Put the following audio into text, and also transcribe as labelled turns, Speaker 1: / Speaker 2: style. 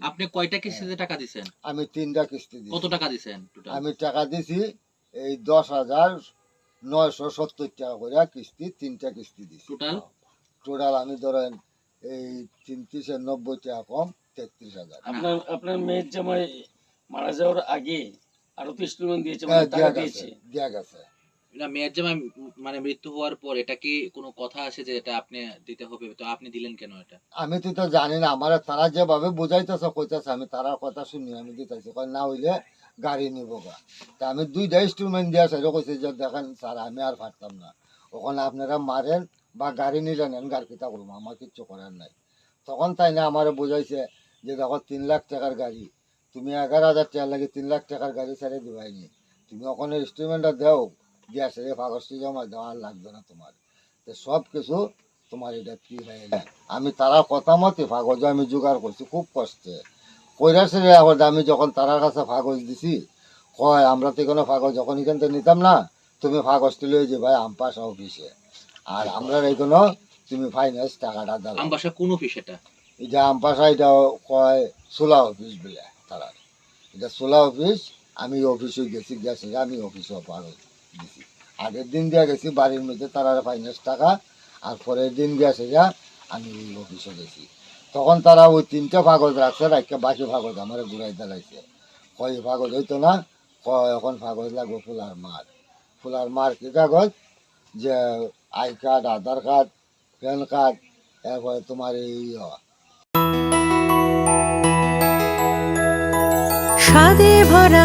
Speaker 1: আপনি কয়টা কিস্তিতে টাকা দিছেন?
Speaker 2: আমি তিনটা কিস্তি দিছি।
Speaker 1: কত টাকা দিছেন টোটাল
Speaker 2: আমি টাকা দিছি এই দশ হাজার নয়শো সত্তর টাকা করে কিস্তি তিনটা কিস্তি দিছি।
Speaker 1: টোটাল
Speaker 2: টোটাল আমি ধরেন এই তিনত্রিশে নব্বই টাকা কম তেত্রিশ হাজার।
Speaker 3: আপনার আপনার মেয়ের জামাই মারা যাওয়ার আগে আরও তো ইনস্টলমেন্ট দিয়েছে
Speaker 2: হ্যাঁ,
Speaker 3: মানে টাকা দিয়েছে।
Speaker 2: দেয়া গেছে।
Speaker 1: না, মেয়ের জামাই মানে মৃত্যু হওয়ার পর এটা কি কোনো কথা আছে যে এটা আপনি দিতে হবে? তো আপনি দিলেন কেন এটা?
Speaker 2: আমি তো তো জানি না, আমার তারা যেভাবে বুঝাইতেছে, কইতেছে, আমি তারার কথা শুনি, আমি দিতেছি। কয়, না হইলে গাড়ি নিব গা। তা আমি দুইটা ইনস্ট্রুমেন্ট দিয়া সেটা কইছে যে, দেখেন স্যার, আমি আর পারতাম না। ওখানে আপনারা মারেন বা গাড়ি নিলে নেন, গাড়ি কিতা করব? আমার কিচ্ছু করার নাই। তখন তাই না আমার বুঝাইছে যে, দেখো, তিন লাখ টাকার গাড়ি। তুমি এগারো হাজার টাকার লাগে তিন লাখ টাকার গাড়ি ছেড়ে দিবাইনি তুমি ওখানে ইনস্ট্রুমেন্টটা দেও দিয়া সেরে কাগজটি জমা দেওয়ার লাগবে না তোমার। তো সব কিছু তোমার এটা কি হয়ে যায়? আমি তারা কথা মতে কাগজ আমি জোগাড় করছি খুব কষ্টে। কইরা সেরে আবার আমি যখন তারার কাছে কাগজ দিছি কয় আমরা তো কোনো কাগজ যখন এখান থেকে নিতাম না তুমি কাগজটি লয়ে যে ভাই আমপাশা অফিসে। আর আমরা এইগুলো তুমি ফাইন্যান্স টাকাটা দাও।
Speaker 1: আমবাসা কোন অফিস এটা?
Speaker 2: এটা আমপাশা এটা কয় সোলা অফিস বলে তারা এটা সোলা অফিস আমি অফিসে গেছি গেছি আমি অফিসে পারো দিছি আগের দিন দিয়া গেছি, বাড়ির মধ্যে তারা ফাইন্যান্স টাকা, আর পরের দিন গেছে যা আমি অফিসে গেছি। তখন তারা ওই তিনটা কাগজ রাখছে রাখতে বাকি কাগজ আমার ঘুরাই দিলাইছে। কয় কাগজ হইতো না? কয়, এখন কাগজ লাগবে ফুলার মার। ফুলার মার কি কাগজ যে I card, Aadhaar card, PAN card, এরপরে তোমার এই
Speaker 4: স্বাদে ভরা